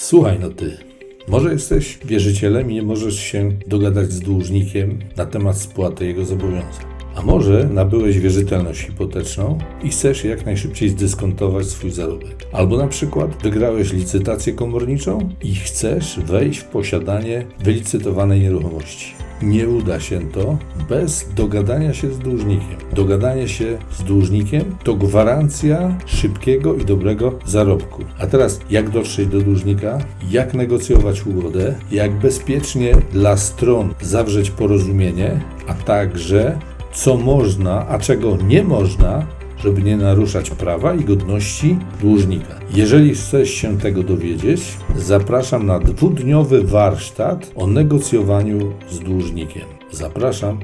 Słuchaj no ty, może jesteś wierzycielem i nie możesz się dogadać z dłużnikiem na temat spłaty jego zobowiązań. A może nabyłeś wierzytelność hipoteczną i chcesz jak najszybciej zdyskontować swój zarobek. Albo na przykład wygrałeś licytację komorniczą i chcesz wejść w posiadanie wylicytowanej nieruchomości. Nie uda się to bez dogadania się z dłużnikiem. Dogadanie się z dłużnikiem to gwarancja szybkiego i dobrego zarobku. A teraz, jak dotrzeć do dłużnika, jak negocjować ugodę, jak bezpiecznie dla stron zawrzeć porozumienie, a także co można, a czego nie można, żeby nie naruszać prawa i godności dłużnika. Jeżeli chcesz się tego dowiedzieć, zapraszam na dwudniowy warsztat o negocjowaniu z dłużnikiem. Zapraszam